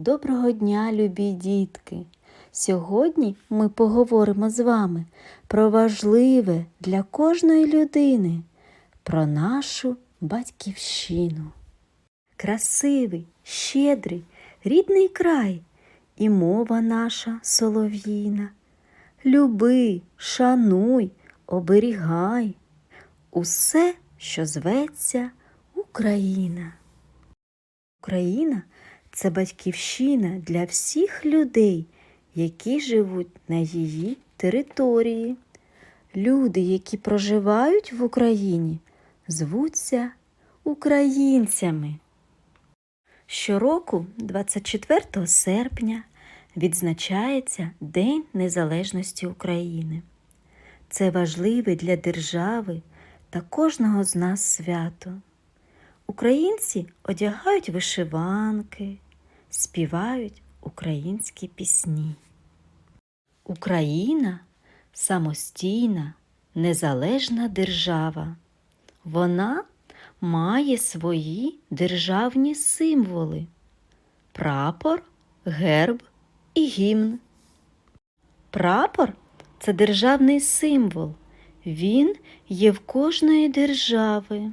Доброго дня, любі дітки! Сьогодні ми поговоримо з вами про важливе для кожної людини, про нашу батьківщину. Красивий, щедрий, рідний край і мова наша солов'їна. Люби, шануй, оберігай усе, що зветься Україна. Україна це батьківщина для всіх людей, які живуть на її території. Люди, які проживають в Україні, звуться українцями. Щороку, 24 серпня, відзначається День Незалежності України. Це важливе для держави та кожного з нас свято. Українці одягають вишиванки, співають українські пісні. Україна самостійна, незалежна держава. Вона має свої державні символи прапор, герб і гімн. Прапор це державний символ. Він є в кожної держави.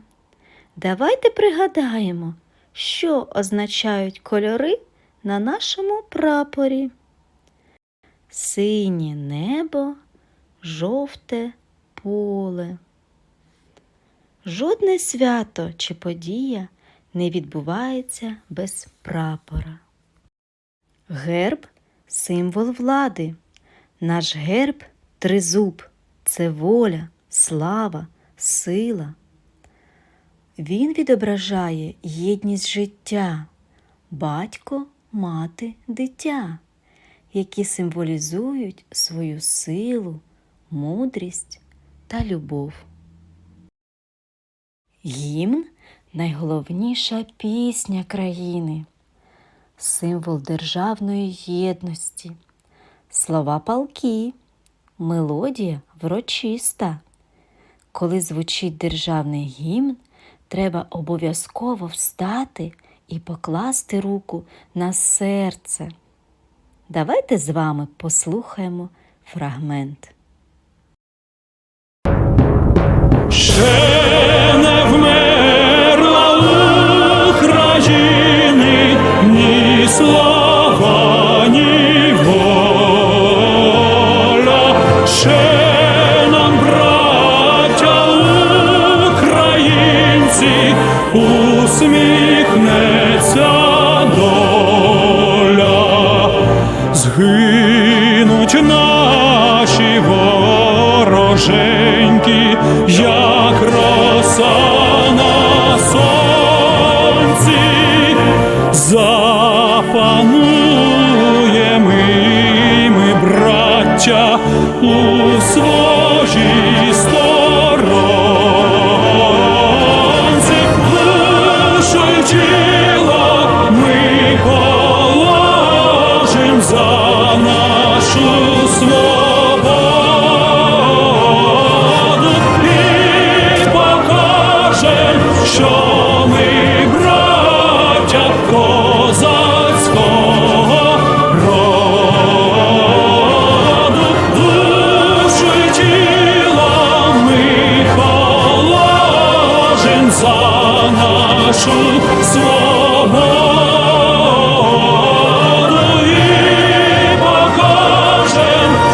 Давайте пригадаємо, що означають кольори на нашому прапорі. Синє небо, жовте поле. Жодне свято чи подія не відбувається без прапора. Герб символ влади. Наш герб тризуб це воля, слава, сила. Він відображає єдність життя, батько, мати, дитя, які символізують свою силу, мудрість та любов. Гімн найголовніша пісня країни, символ державної єдності, слова палки, мелодія врочиста. Коли звучить державний гімн, треба обов'язково встати і покласти руку на серце. Давайте з вами послухаємо фрагмент. Ще Згинуть наші вороженьки, як роса свободу і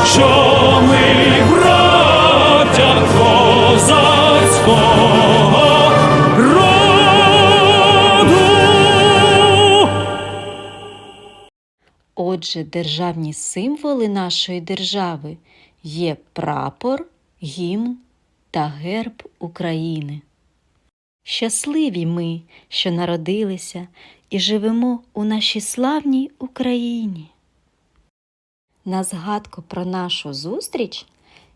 що ми браття козацького роду. Отже, державні символи нашої держави є прапор, гімн та герб України. Щасливі ми, що народилися і живемо у нашій славній Україні. На згадку про нашу зустріч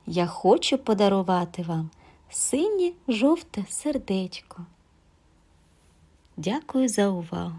я хочу подарувати вам синє жовте сердечко. Дякую за увагу!